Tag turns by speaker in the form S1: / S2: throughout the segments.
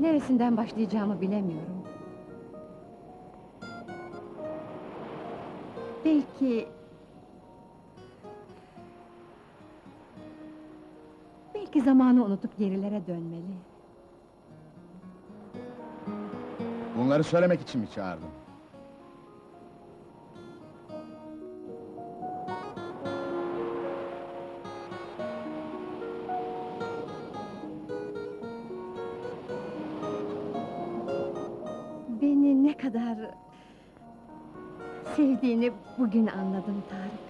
S1: Neresinden başlayacağımı bilemiyorum. Belki... Belki zamanı unutup gerilere dönmeli.
S2: Bunları söylemek için mi çağırdın?
S1: Kadar... ...sevdiğini bugün anladım Tarık.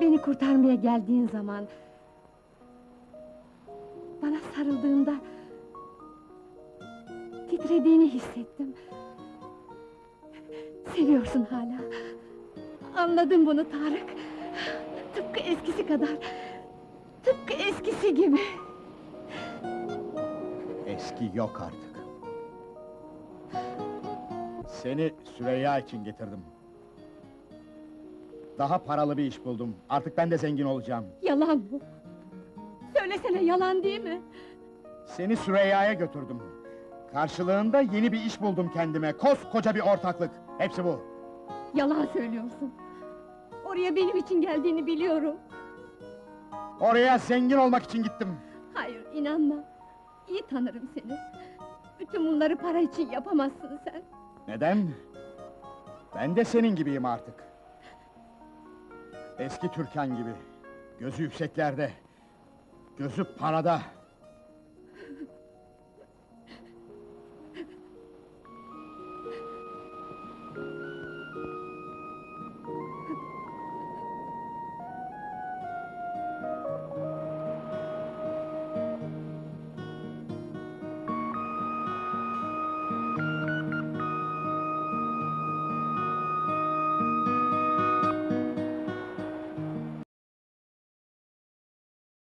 S1: Beni kurtarmaya geldiğin zaman... ...bana sarıldığında... ...titrediğini hissettim. Seviyorsun hala. Anladım bunu Tarık. Tıpkı eskisi kadar. Tıpkı eskisi gibi.
S2: Eski yok artık. Seni Süreyya için getirdim. Daha paralı bir iş buldum. Artık ben de zengin olacağım.
S1: Yalan bu. Söylesene yalan değil mi?
S2: Seni Süreyya'ya götürdüm. Karşılığında yeni bir iş buldum kendime. Koskoca bir ortaklık. Hepsi bu.
S1: Yalan söylüyorsun. Oraya benim için geldiğini biliyorum.
S2: Oraya zengin olmak için gittim.
S1: Hayır inanma. İyi tanırım seni. Bütün bunları para için yapamazsın sen.
S2: Neden? Ben de senin gibiyim artık. Eski Türkan gibi. Gözü yükseklerde. Gözü parada.